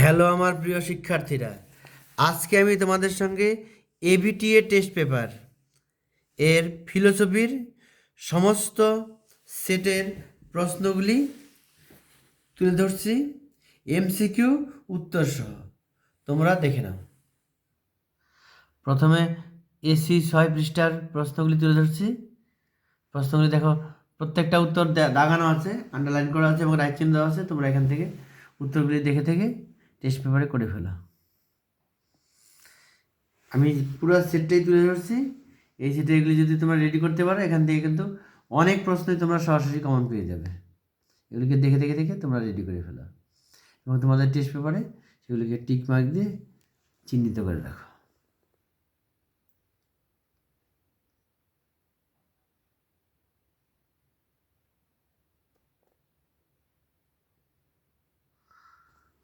Hello আমার প্রিয় শিক্ষার্থীরা, আজকে আমি তোমাদের সঙ্গে এবিটিএ টেস্ট পেপার এর ফিলোসফির সমস্ত সেটের প্রশ্নগুলি তুলে ধরছি এমসিকিউ উত্তর সহ। তোমরা দেখে নাও। প্রথমে এসি ছয় পৃষ্ঠার প্রশ্নগুলি তুলে ধরছি। প্রশ্নগুলি দেখো, প্রত্যেকটা উত্তর দাগানো আছে আন্ডারলাইন করা আছে এবং রাইট চিহ্ন দেওয়া আছে, তোমরা এখান থেকে উত্তরগুলি দেখে থেকে টেস্ট পেপারে করে ফেলা। আমি পুরো সেটটাই তুলে ধরছি। এই সেটে এগুলি যদি তোমরা রেডি করতে পারো, এখান থেকে কিন্তু অনেক প্রশ্নই তোমরা সরাসরি কমন পেয়ে যাবে। এগুলিকে দেখে দেখে দেখে তোমরা রেডি করে ফেলো। এবং তোমাদের টেস্ট পেপারে সেগুলিকে টিক মার্ক দিয়ে চিহ্নিত করে রাখো।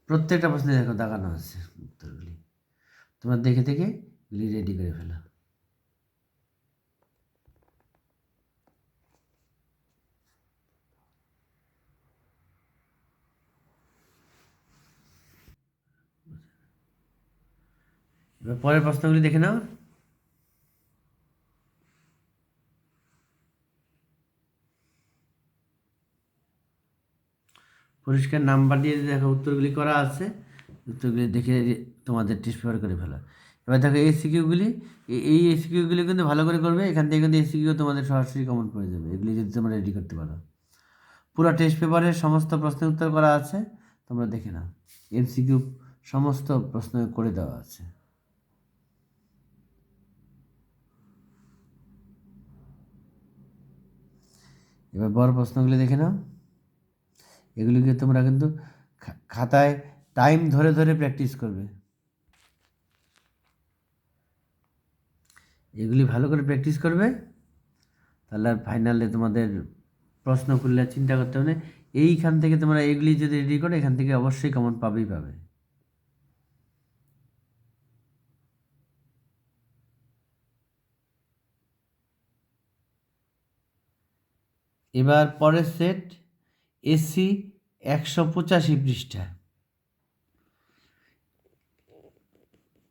প্রত্যেকটা প্রশ্নে দেখো দাগানো আছে উত্তরগুলি। তোমরা দেখে দেখে এগুলি রেডি করে ফেলো। এবার পরের প্রশ্নগুলি দেখে নাও। পরিষ্কার নাম্বার দিয়ে দেখো উত্তরগুলি করা আছে, উত্তরগুলি দেখে তোমাদের টেস্ট পেপার করে ফেলো। এবার দেখো এই সিকিউগুলি এই এই সিকিউগুলি কিন্তু ভালো করে করবে, এখান থেকে কিন্তু এই সিকিউ তোমাদের সরাসরি কমন পড়ে যাবে। এগুলি যদি তোমরা রেডি করতে পারো। পুরো টেস্ট পেপারের সমস্ত প্রশ্নের উত্তর করা আছে, তোমরা দেখে নাও। এমসিকিউ সমস্ত প্রশ্ন করে দেওয়া আছে। এবার বড় প্রশ্নগুলি দেখে নাও। এগুলিকে তোমরা কিন্তু খাতায় টাইম ধরে ধরে প্র্যাকটিস করবে। এগুলি ভালো করে প্র্যাকটিস করবে, তাহলে আর ফাইনালে তোমাদের প্রশ্ন করলে চিন্তা করতে হবে এইখান থেকে তোমরা এগুলি যদি রেডি করো, এখান থেকে অবশ্যই কমন পাবেই পাবে। এবার পরের সেট এসি একশো পঁচাশি পৃষ্ঠা।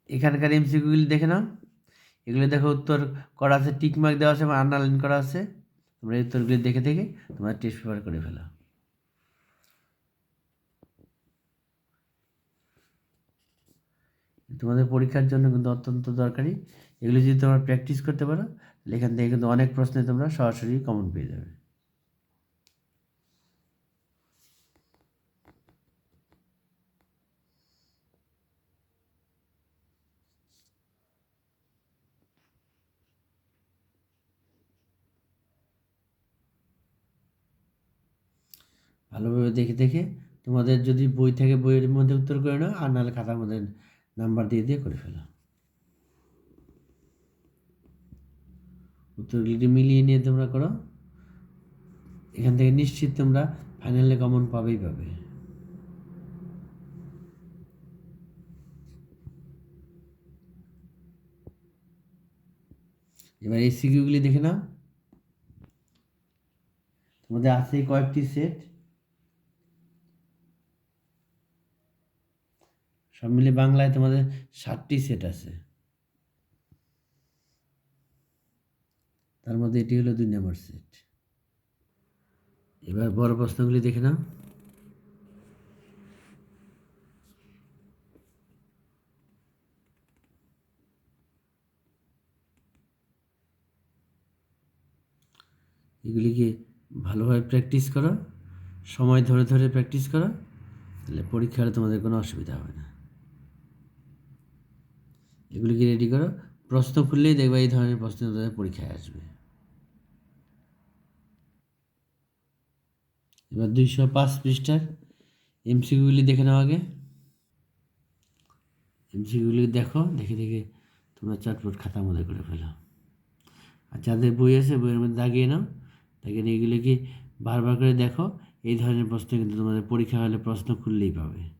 এখানকার এমসিকিউগুলি দেখে নাও। এগুলো দেখো উত্তর করা আছে টিকমার্ক দেওয়া আছে এবং আন্ডারলাইন করা আছে। তোমরা এই উত্তরগুলি দেখে দেখে তোমরা টেস্ট পেপার করে ফেলো। তোমাদের পরীক্ষার জন্য কিন্তু অত্যন্ত দরকারি। এগুলো যদি তোমরা প্র্যাকটিস করতে পারো এখান থেকে কিন্তু অনেক প্রশ্নে তোমরা সরাসরি কমন পেয়ে যাবে। ভালোভাবে দেখে দেখে তোমাদের যদি বই থাকে, বইয়ের মধ্যে উত্তর করে নাও, আর নাহলে খাতার মধ্যে নাম্বার দিয়ে দিয়ে করে ফেলো। উত্তরগুলি মিলিয়ে নিয়ে তোমরা করো। এখান থেকে নিশ্চিত তোমরা ফাইনালে কমন পাবেই পাবে। এবার এই সিকিউগুলি দেখে নাও। তোমাদের আছে কয়েকটি সেট সব মিলে বাংলায় তোমাদের ষাটটি সেট আছে। তার মধ্যে এটি হলো দুই নম্বর সেট এবার বড় প্রশ্নগুলি দেখে নাও। এগুলিকে ভালোভাবে প্র্যাকটিস করো। সময় ধরে ধরে প্র্যাকটিস করো। তাহলে পরীক্ষায় তোমাদের কোনো অসুবিধা হবে না। এগুলিকে রেডি করো। প্রশ্ন খুললেই দেখবে এই ধরনের প্রশ্ন তোমাদের পরীক্ষায় আসবে। এবার দুইশো পাঁচ পৃষ্ঠার এমসিকিউগুলি দেখে নাও আগে। এমসিকিউগুলি দেখো, দেখে দেখে তোমরা চটপট খাতার মধ্যে করে ফেলো। আর যাদের বই আছে, বইয়ের মধ্যে দাগিয়ে নাও। দাগিয়ে নিয়ে এগুলিকে বারবার করে দেখো। এই ধরনের প্রশ্ন কিন্তু তোমাদের পরীক্ষা হলে প্রশ্ন খুললেই পাবে।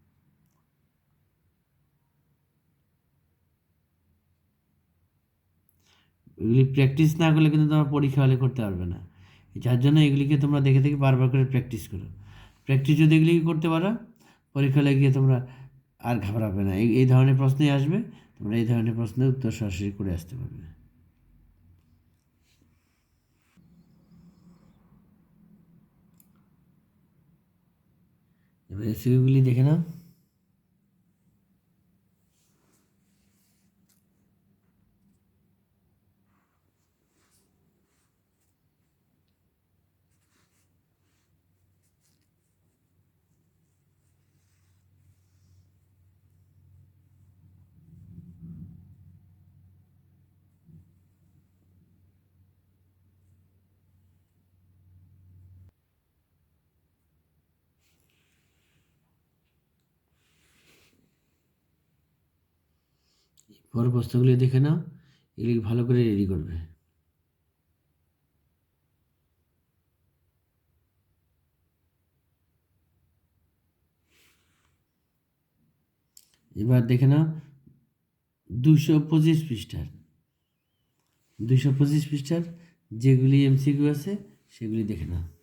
এগুলি প্র্যাকটিস না করলে কিন্তু তোমরা পরীক্ষা হলে করতে পারবে না। যার জন্য এগুলিকে তোমরা দেখে দেখে বারবার করে প্র্যাকটিস করো। প্র্যাকটিস যদি এগুলিকে করতে পারো, পরীক্ষা গিয়ে তোমরা আর ঘাবড়াবে না। এই এই ধরনের প্রশ্নই আসবে, তোমরা এই ধরনের প্রশ্নের উত্তর সরাসরি করে আসতে পারবে। এবার এসিগুলি দেখে নাও। পর প্রশ্নগুলি দেখে নাও, এগুলি ভালো করে রেডি করবে। এবার দেখে নাও দুশো পঁচিশ পৃষ্ঠার। দুশো পঁচিশ পৃষ্ঠার যেগুলি এমসিকিউ আছে, সেগুলি দেখে নাও।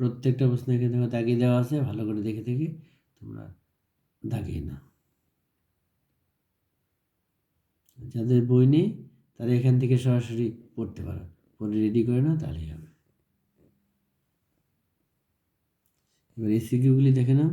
প্রত্যেকটা প্রশ্ন এখানে দেখো দাগিয়ে দেওয়া আছে, ভালো করে দেখে দেখে তোমরা দাগিয়ে নাও। যাদের বই নেই, তারা এখান থেকে সরাসরি পড়তে পারো। পড়ে রেডি করে নাও, তাহলেই হবে। এবার এই সিকিউগুলি দেখে নাও।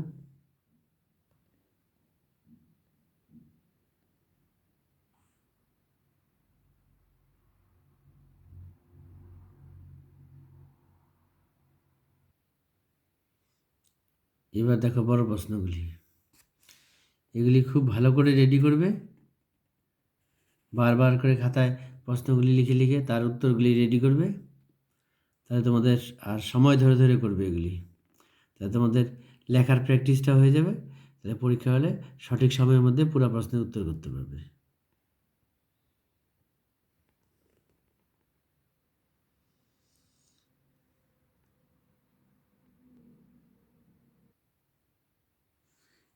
এবার দেখো বড় প্রশ্নগুলি। এগুলি খুব ভালো করে রেডি করবে। বারবার করে খাতায় প্রশ্নগুলি লিখে লিখে তার উত্তরগুলি রেডি করবে। তাহলে তোমাদের আর সময় ধরে ধরে করবে এগুলি। তাহলে তোমাদের লেখার প্র্যাকটিসটা হয়ে যাবে। তাহলে পরীক্ষা হলে সঠিক সময়ের মধ্যে পুরো প্রশ্নের উত্তর করতে পারবে।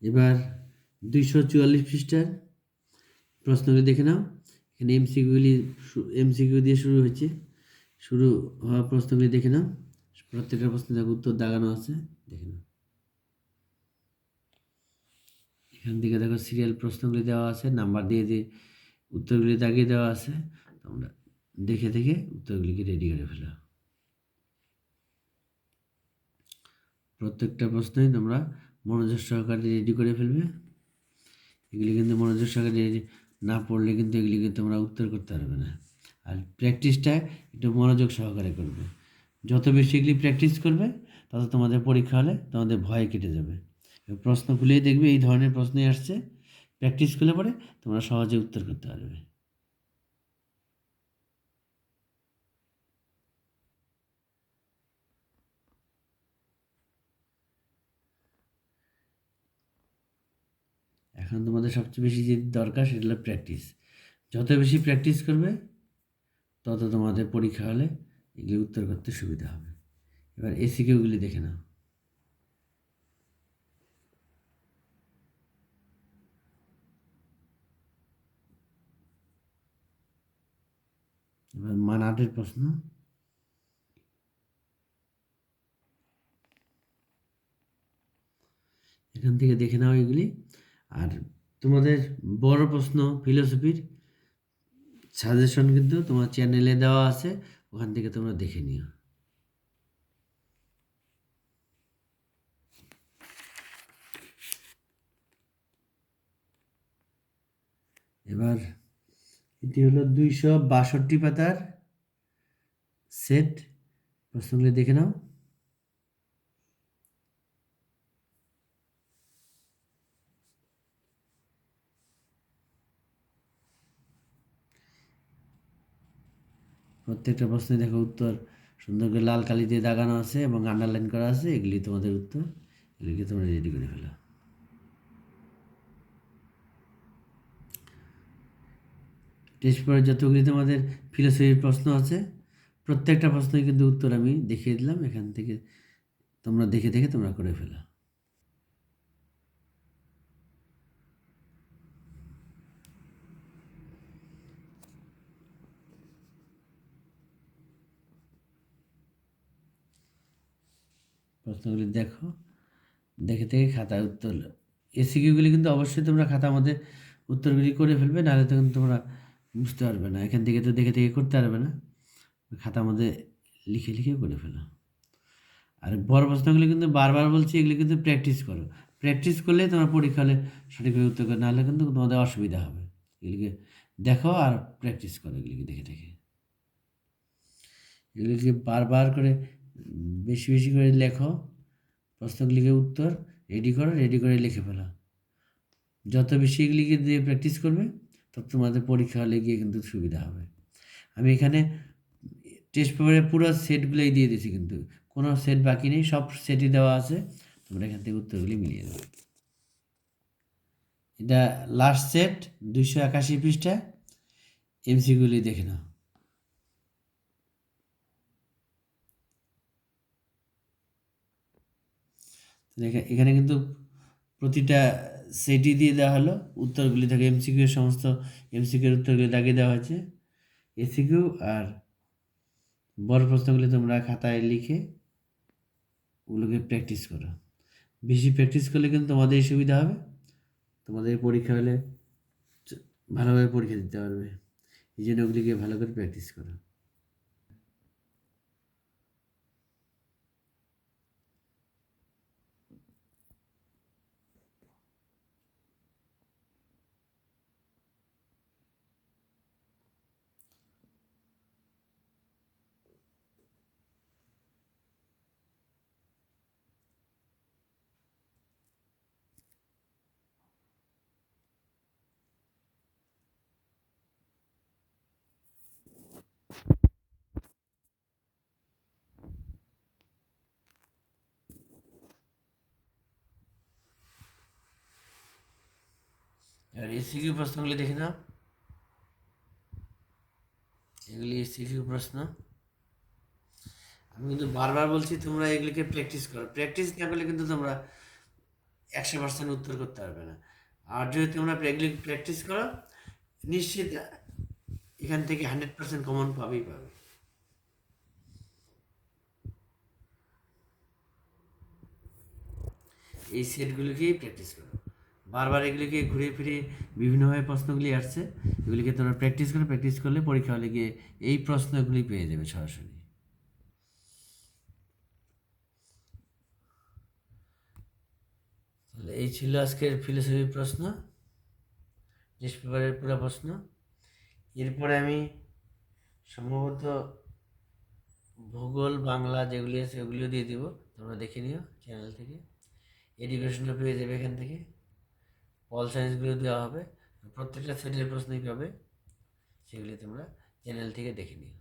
এবার দুইশো চুয়াল্লিশ পৃষ্ঠার প্রশ্নগুলি দেখে নাও। এখানে এমসিকিউগুলি এমসিকিউ দিয়ে শুরু হয়েছে। শুরু হওয়া প্রশ্নগুলি দেখে নাও। প্রত্যেকটা প্রশ্নে দেখো উত্তর দাগানো আছে, দেখে নাও। এখান থেকে দেখো সিরিয়াল প্রশ্নগুলি দেওয়া আছে, নাম্বার দিয়ে দিয়ে উত্তরগুলি দাগিয়ে দেওয়া আছে। তোমরা দেখে দেখে উত্তরগুলিকে রেডি করে ফেলো। প্রত্যেকটা প্রশ্নই তোমরা মনোযোগ সহকারে রেডি করে ফেলবে। এগুলি কিন্তু মনোযোগ সহকারে রেডি না পড়লে কিন্তু এগুলি কিন্তু তোমরা উত্তর করতে পারবে না। আর প্র্যাকটিসটা একটু মনোযোগ সহকারে করবে। যত বেশি এগুলি প্র্যাকটিস করবে, তত তোমাদের পরীক্ষা হলে তোমাদের ভয় কেটে যাবে। প্রশ্ন খুলেই দেখবে, এই ধরনের প্রশ্নই আসছে। প্র্যাকটিস করলে পরে তোমরা সহজে উত্তর করতে পারবে। এখন তোমাদের সবচেয়ে বেশি যে দরকার সেটা হলো প্র্যাকটিস যত বেশি প্র্যাকটিস করবে, তত তোমাদের পরীক্ষা হলে এগুলি উত্তর করতে সুবিধা হবে। এবার এসি এসিকিউগুলি দেখে নাও। এবার মান আটের প্রশ্ন। এখান থেকে দেখে নাও এগুলি। আর তোমাদের বড় প্রশ্ন ফিলোসফির সাজেশন কিন্তু তোমার চ্যানেলে দেওয়া আছে, ওখান থেকে তোমরা দেখে নিও। এবার এটি হলো দুইশো বাষট্টি পাতার সেট প্রশ্নগুলি দেখে নাও। প্রত্যেকটা প্রশ্নে দেখো উত্তর। সুন্দর করে লাল কালি দিয়ে দাগানো আছে এবং আন্ডারলাইন করা আছে, এগুলি তোমাদের উত্তর। এগুলিকে তোমরা রেডি করে ফেলো। টেস্ট পেপারে যতগুলি তোমাদের ফিলোসফির প্রশ্ন আছে, প্রত্যেকটা প্রশ্নই কিন্তু উত্তর আমি দেখিয়ে দিলাম। এখান থেকে তোমরা দেখে দেখে তোমরা করে ফেলো। প্রশ্নগুলি দেখো। দেখে থেকে খাতায় উত্তর এসিকিউগুলি কিন্তু অবশ্যই তোমরা খাতার মধ্যে উত্তরগুলি করে ফেলবে, নাহলে তখন তোমরা বুঝতে পারবে না। এখান থেকে তো দেখে দেখে করতে পারবে না। খাতার মধ্যে লিখে লিখে করে ফেলো। আর বড় প্রশ্নগুলি কিন্তু বারবার বলছি, এগুলি কিন্তু প্র্যাকটিস করো। প্র্যাকটিস করলে তোমার পরীক্ষা হলে সঠিকভাবে উত্তর করে, নাহলে কিন্তু তোমাদের অসুবিধা হবে। এগুলিকে দেখো আর প্র্যাকটিস করো এগুলিকে দেখে দেখে। এগুলিকে বারবার করে বেশি বেশি করে লেখো প্রশ্নগুলিকে উত্তর রেডি করো রেডি করে লিখে ফেলো। যত বেশি এগুলিকে দিয়ে প্র্যাকটিস করবে, তত তোমাদের পরীক্ষা হলে গিয়ে কিন্তু সুবিধা হবে। আমি এখানে টেস্ট পেপারে পুরো সেটগুলোই দিয়ে দিয়েছি কিন্তু, কোনো সেট বাকি নেই, সব সেটই দেওয়া আছে। তোমরা এখান থেকে উত্তরগুলি মিলিয়ে দেবে এটা লাস্ট সেট দুইশো একাশি পৃষ্ঠা এমসিগুলি দেখে নাও। এখানে কিন্তু প্রতিটা সেটই দিয়ে দেওয়া হলো। উত্তরগুলি থেকে এমসিকিউ সমস্ত এমসিকিউর উত্তরগুলি দাগিয়ে দেওয়া হয়েছে। এসিকিউ আর বড় প্রশ্নগুলি তোমরা খাতায় লিখে ওগুলোকে প্র্যাকটিস করো। বেশি প্র্যাকটিস করলে কিন্তু তোমাদেরই সুবিধা হবে। তোমাদের পরীক্ষা হলে ভালোভাবে পরীক্ষা দিতে পারবে। এই জন্য ওগুলিকে ভালো করে প্র্যাকটিস করো। এসিকিউ প্রশ্নগুলি দেখে নাও। এগুলি এসিকিউ প্রশ্ন। আমি কিন্তু বারবার বলছি, তোমরা এগুলিকে প্র্যাকটিস করো। প্র্যাকটিস না করলে কিন্তু তোমরা একশো পার্সেন্ট উত্তর করতে পারবে না। আর যদি তোমরা এগুলি প্র্যাকটিস করো, নিশ্চিত এখান থেকে হান্ড্রেড পার্সেন্ট কমন পাবেই পাবে। এই সেটগুলিকেই প্র্যাকটিস করো। বারবার এগুলিকে ঘুরে ফিরে বিভিন্নভাবে প্রশ্নগুলি আসছে, এগুলিকে তোমরা প্র্যাকটিস করে প্র্যাকটিস করলে পরীক্ষা হলে গিয়ে এই প্রশ্নগুলি পেয়ে যাবে সরাসরি। তাহলে এই ছিল আজকের ফিলোসফি প্রশ্ন টেস্ট পেপারের পুরো প্রশ্ন। এরপরে আমি সম্ভবত ভূগোল, বাংলা যেগুলি আছে ওগুলিও দিয়ে দিব, তোমরা দেখে নিও চ্যানেল থেকে। এডুকেশনও পেয়ে যাবে এখান থেকে। পল সায়েন্সগুলো দেওয়া হবে। প্রত্যেকটা সেটের প্রশ্নই পাবে। সেগুলি তোমরা চ্যানেল থেকে দেখে নিও।